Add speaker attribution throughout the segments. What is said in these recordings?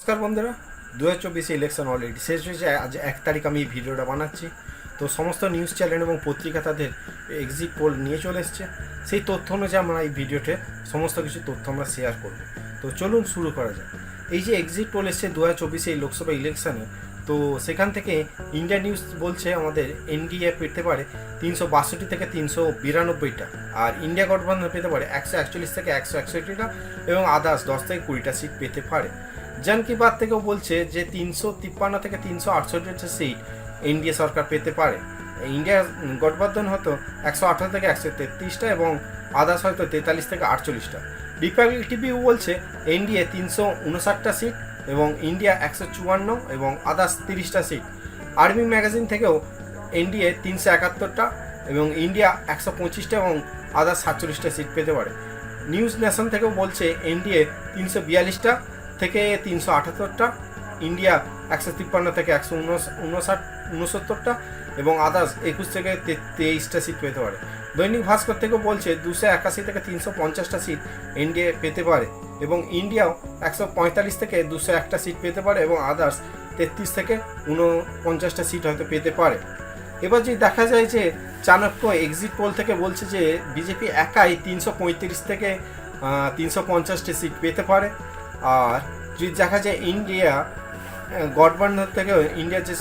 Speaker 1: নমস্কার বন্ধুরা। দু হাজার চব্বিশে ইলেকশন অলরেডি শেষ হয়েছে। আজ এক তারিখ আমি এই ভিডিওটা বানাচ্ছি। তো সমস্ত নিউজ চ্যানেল এবং পত্রিকা তাদের এক্সিট পোল নিয়ে চলে এসছে। সেই তথ্য অনুযায়ী আমরা এই ভিডিওতে সমস্ত কিছু তথ্য আমরা শেয়ার করব। তো চলুন শুরু করা যাক। এই যে এক্সিট পোল এসছে দু হাজার চব্বিশে এই লোকসভা ইলেকশনে তো সেখান থেকে ইন্ডিয়া নিউজ বলছে আমাদের এনডিএ পেতে পারে তিনশো বাষট্টি থেকে তিনশো বিরানব্বইটা। আর ইন্ডিয়া গঠবন্ধন পেতে পারে একশো একচল্লিশ থেকে একশো একষট্টিটা এবং আদার্স দশ থেকে কুড়িটা সিট পেতে পারে। জন কি বাত থেকেও বলছে যে তিনশো তিপ্পান্ন থেকে তিনশো আটষট্টিটা সিট এনডিএ সরকার পেতে পারে। ইন্ডিয়া গঠবন্ধন হতো একশো আঠারো থেকে একশো তেত্রিশটা এবং আদার্স হয়তো তেতাল্লিশ থেকে আটচল্লিশটা। রিপাবলিক টিভিও বলছে এনডিএ তিনশো উনষাটটা সিট এবং ইন্ডিয়া একশো চুয়ান্ন এবং আদার্স তিরিশটা সিট আর্মি ম্যাগাজিন থেকেও এনডিএ তিনশো একাত্তরটা এবং ইন্ডিয়া একশো পঁচিশটা এবং আদার্স সাতচল্লিশটা সিট পেতে পারে। নিউজ নেশন থেকেও বলছে এনডিএ তিনশো বিয়াল্লিশটা থেকে তিনশো আটাত্তরটা, ইন্ডিয়া একশো তিপ্পান্ন থেকে একশো উনষাট উনসত্তরটা এবং আদার্স একুশ থেকে তেইশটা সিট পেতে পারে। দৈনিক ভাস্কর থেকেও বলছে, দুশো একাশি থেকে তিনশো পঞ্চাশটা সিট এনডিএ পেতে পারে এবং ইন্ডিয়াও একশো পঁয়তাল্লিশ থেকে দুশো একটা সিট পেতে পারে এবং আদার্স তেত্রিশ থেকে উনপঞ্চাশটা সিট হয়তো পেতে পারে। এবার যদি দেখা যায় যে চাণক্য এক্সিট পোল থেকে বলছে যে বিজেপি একাই তিনশো পঁয়ত্রিশ থেকে তিনশো পঞ্চাশটি সিট পেতে পারে, আর যদি দেখা যায় ইন্ডিয়া গঠবন্ধন থেকে ইন্ডিয়ার যে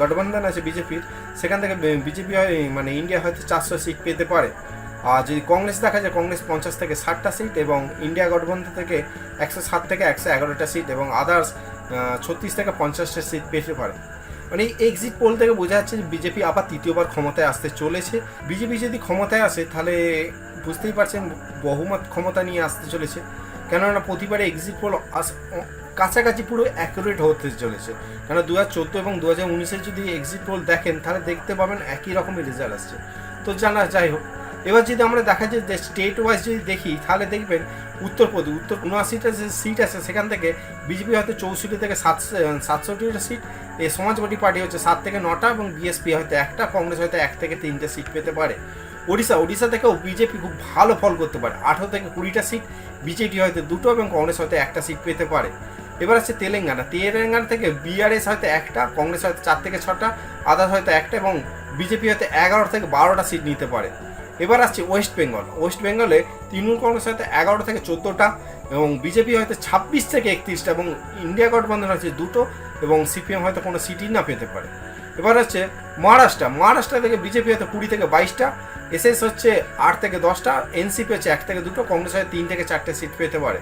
Speaker 1: গঠবন্ধন আছে বিজেপির সেখান থেকে বিজেপি মানে ইন্ডিয়া হয়তো চারশো সিট পেতে পারে। আর যদি কংগ্রেস দেখা যায়, কংগ্রেস পঞ্চাশ থেকে ষাটটা সিট এবং ইন্ডিয়া গঠবন্ধন থেকে একশো ষাট থেকে একশো এগারোটা সিট এবং আদার্স ছত্রিশ থেকে পঞ্চাশটা সিট পেতে পারে। মানে এই এক্সিট পোল থেকে বোঝা যাচ্ছে যে বিজেপি আবার তৃতীয়বার ক্ষমতায় আসতে চলেছে। বিজেপি যদি ক্ষমতায় আসে, তাহলে বুঝতেই পারছেন, বহুমত ক্ষমতা নিয়ে আসতে চলেছে। কেননা প্রতিবারে এক্সিট পোল কাছাকাছি পুরো অ্যাকুরেট হতে চলেছে। কেন দু হাজার চোদ্দ এবং দু হাজার উনিশের যদি এক্সিট পোল দেখেন, তাহলে দেখতে পাবেন একই রকমের রেজাল্ট আসছে। তো জানা, যাই হোক। এবার যদি আমরা দেখা যায় যে স্টেট ওয়াইজ যদি দেখি, তাহলে দেখবেন উত্তরপ্রদেশ, উত্তর উনআশিটা যে সিট আছে, সেখান থেকে বিজেপি হয়তো চৌষট্টি থেকে সাতশো সাতষট্টিটা সিট এই সমাজবাদী পার্টি হচ্ছে সাত থেকে নটা এবং বিএসপি হয়তো একটা, কংগ্রেস হয়তো এক থেকে তিনটে সিট পেতে পারে। ওড়িশা ওড়িশা থেকেও বিজেপি খুব ভালো ফল করতে পারে। আঠারো থেকে কুড়িটা সিট বিজেপি হয়তো দুটো এবং কংগ্রেস হয়তো একটা সিট পেতে পারে। এবার আছে তেলেঙ্গানা। তেলেঙ্গানা থেকে বিআরএস হয়তো একটা, কংগ্রেস হয়তো চার থেকে ছটা আদার্স হয়তো একটা এবং বিজেপি হয়তো এগারো থেকে বারোটা সিট নিতে পারে। এবার আসছে ওয়েস্ট বেঙ্গল ওয়েস্ট বেঙ্গলে তৃণমূল কংগ্রেস হয়তো এগারো থেকে চোদ্দোটা এবং বিজেপি হয়তো ছাব্বিশ থেকে একত্রিশটা এবং ইন্ডিয়া গঠবন্ধন হচ্ছে দুটো এবং সিপিএম হয়তো কোনো সিটই না পেতে পারে। এবার হচ্ছে মহারাষ্ট্র। মহারাষ্ট্র থেকে বিজেপি হয়তো কুড়ি থেকে বাইশটা এসএস হচ্ছে আট থেকে দশটা, এনসিপি হচ্ছে এক থেকে দুটো, কংগ্রেস হয়তো তিন থেকে চারটে সিট পেতে পারে।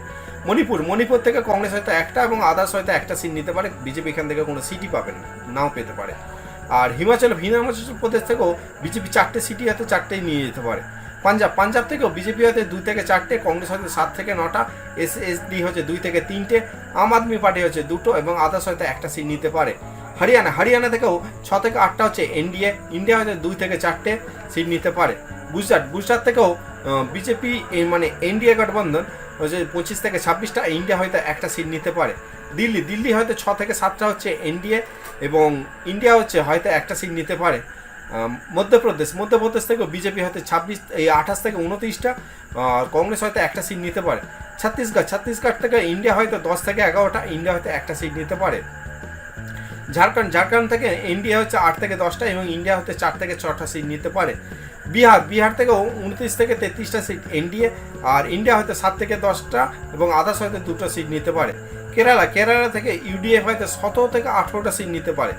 Speaker 1: মণিপুর মণিপুর থেকে কংগ্রেস হয়তো একটা এবং আদার্স হয়তো একটা সিট নিতে পারে, বিজেপি এখান থেকে কোনো সিটই পাবে না, নাও পেতে পারে। আর হিমাচল হিমাচল প্রদেশ থেকেও বিজেপি চারটে সিটি হয়তো চারটেই নিয়ে যেতে পারে। পাঞ্জাব পাঞ্জাব থেকেও বিজেপি হয়তো দুই থেকে চারটে, কংগ্রেস হয়তো সাত থেকে নটা এস এস ডি হচ্ছে দুই থেকে তিনটে, আম আদমি পার্টি হচ্ছে দুটো এবং আদার্স হয়তো একটা সিট নিতে পারে। হরিয়ানা হরিয়ানা থেকেও ছ থেকে আটটা হচ্ছে এনডিএ ইন্ডিয়া হয়তো দুই থেকে চারটে সিট নিতে পারে। গুজরাট গুজরাট থেকেও বিজেপি মানে এনডিএ গঠবন্ধন হচ্ছে পঁচিশ থেকে ছাব্বিশটা ইন্ডিয়া হয়তো একটা সিট নিতে পারে। দিল্লি দিল্লি হয়তো ছ থেকে সাতটা হচ্ছে এনডিএ এবং ইন্ডিয়া হচ্ছে হয়তো একটা সিট নিতে পারে। মধ্যপ্রদেশ মধ্যপ্রদেশ থেকেও বিজেপি হয়তো ছাব্বিশ, এই আঠাশ থেকে উনত্রিশটা, আর কংগ্রেস হয়তো একটা সিট নিতে পারে। ছত্তিশগড় ছত্তিশগড় থেকে ইন্ডিয়া হয়তো দশ থেকে এগারোটা ইন্ডিয়া হয়তো একটা সিট নিতে পারে। ঝাড়খণ্ড ঝাড়খণ্ড থেকে ইন্ডিয়া হচ্ছে আট থেকে দশটা এবং ইন্ডিয়া হচ্ছে চার থেকে ছটা সিট নিতে পারে। বিহার বিহার থেকেও উনত্রিশ থেকে তেত্রিশটা সিট এনডিএ আর ইন্ডিয়া হয়তো সাত থেকে দশটা এবং আদার্স হয়তো দুটো সিট নিতে পারে। কেরালা কেরালা থেকে ইউডিএফ হয়তো সতেরো থেকে আঠেরোটা সিট নিতে পারে।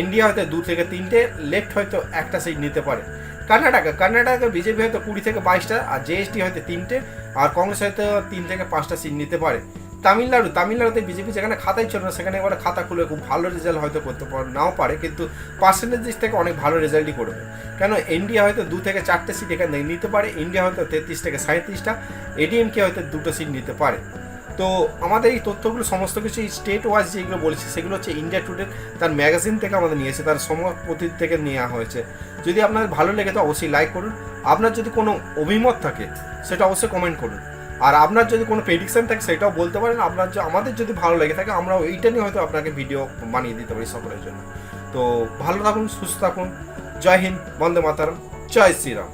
Speaker 1: ইন্ডিয়া হয়তো দু থেকে তিনটে, লেফট হয়তো একটা সিট নিতে পারে। কর্ণাটকা কর্ণাটকা বিজেপি হয়তো কুড়ি থেকে বাইশটা আর জেএসটি হয়তো তিনটে আর কংগ্রেস হয়তো তিন থেকে পাঁচটা সিট নিতে পারে। তামিলনাড়ু, তামিলনাড়ুতে বিজেপি যেখানে খাতাই ছিল না, সেখানে এবারে খাতা খুলে খুব ভালো রেজাল্ট হয়তো করতে পার, নাও পারে, কিন্তু পার্সেন্টেজ দিক থেকে অনেক ভালো রেজাল্টই করবে। কেন ইন্ডিয়া হয়তো দু থেকে চারটে সিট এখান নিতে পারে ইন্ডিয়া হয়তো তেত্রিশ থেকে সাঁত্রিশটা এডিএমকে হয়তো দুটো সিট নিতে পারে। তো আমাদের এই তথ্যগুলো, সমস্ত কিছু স্টেট ওয়াইজ যেগুলো বলেছে, সেগুলো হচ্ছে ইন্ডিয়া টুডে তার ম্যাগাজিন থেকে আমাদের নিয়েছে তার সমাপতি থেকে নেওয়া হয়েছে। যদি আপনার ভালো লেগে তো অবশ্যই লাইক করুন। আপনার যদি কোনো অভিমত থাকে, সেটা অবশ্যই কমেন্ট করুন। আর আপনার যদি কোনো প্রেডিকশান থাকে, সেটাও বলতে পারেন। আপনার যে আমাদের যদি ভালো লেগে থাকে আমরা এইটা নিয়ে হয়তো আপনাকে ভিডিও বানিয়ে দিতে পারি সকলের জন্য। তো ভালো থাকুন, সুস্থ থাকুন। জয় হিন্দ, বন্দে মাতারম, জয় শ্রীরাম।